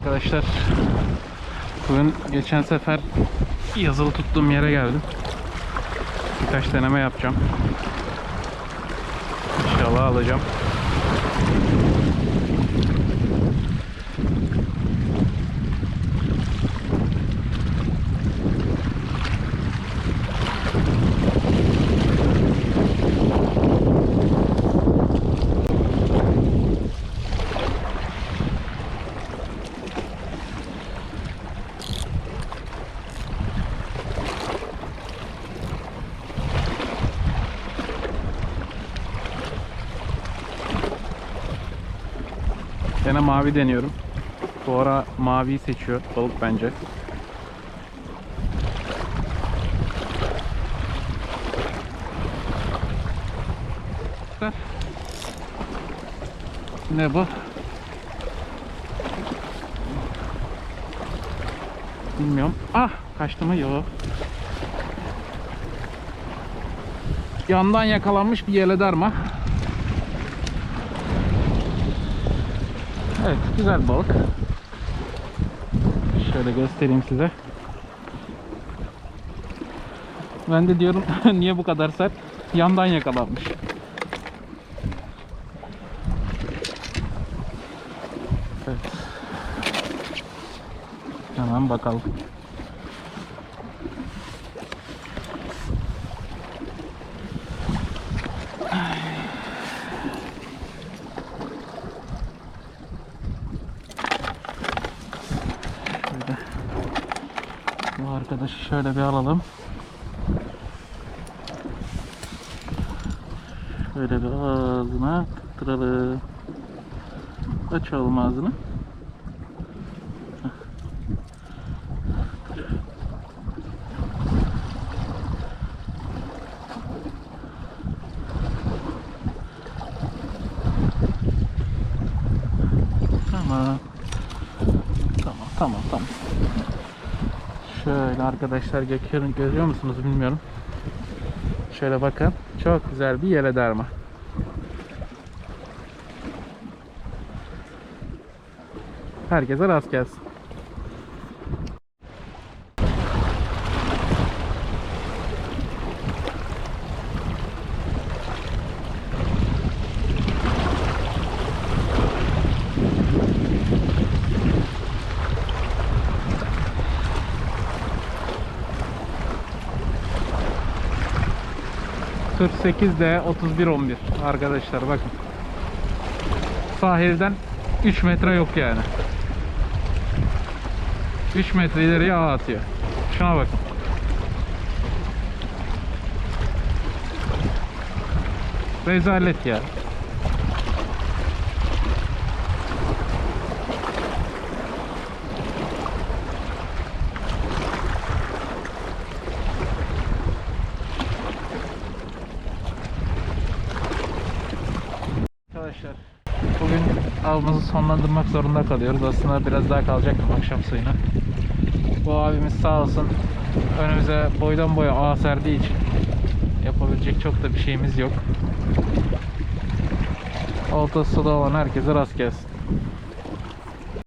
Arkadaşlar bugün geçen sefer yazılı tuttuğum yere geldim. Birkaç deneme yapacağım. İnşallah alacağım. Gene mavi deniyorum. Ara maviyi seçiyor balık bence. Ne bu? Bilmiyorum. Ah kaçtı mı? Yok. Yandan yakalanmış bir yeledarma. Evet güzel balık. Şöyle göstereyim size. Ben de diyorum niye bu kadar sert? Yandan yakalanmış. Evet. Hemen bakalım. Arkadaşı şöyle bir alalım. Şöyle bir ağzına tutturalım. Açalım ağzını. Tamam. Tamam, tamam, tamam. Şöyle arkadaşlar görüyor, görüyor musunuz bilmiyorum. Şöyle bakın. Çok güzel bir yere derma. Herkese rast gelsin. ...48D 3111 arkadaşlar bakın. Sahilden 3 metre yok yani. 3 metre ileriye ağ atıyor. Şuna bakın. Rezalet ya. Arkadaşlar bugün avımızı sonlandırmak zorunda kalıyoruz. Aslında biraz daha kalacaktım akşam suyuna. Bu abimiz sağ olsun önümüze boydan boya ağ serdiği için yapabilecek çok da bir şeyimiz yok. Oltası da olan herkese rast gelsin.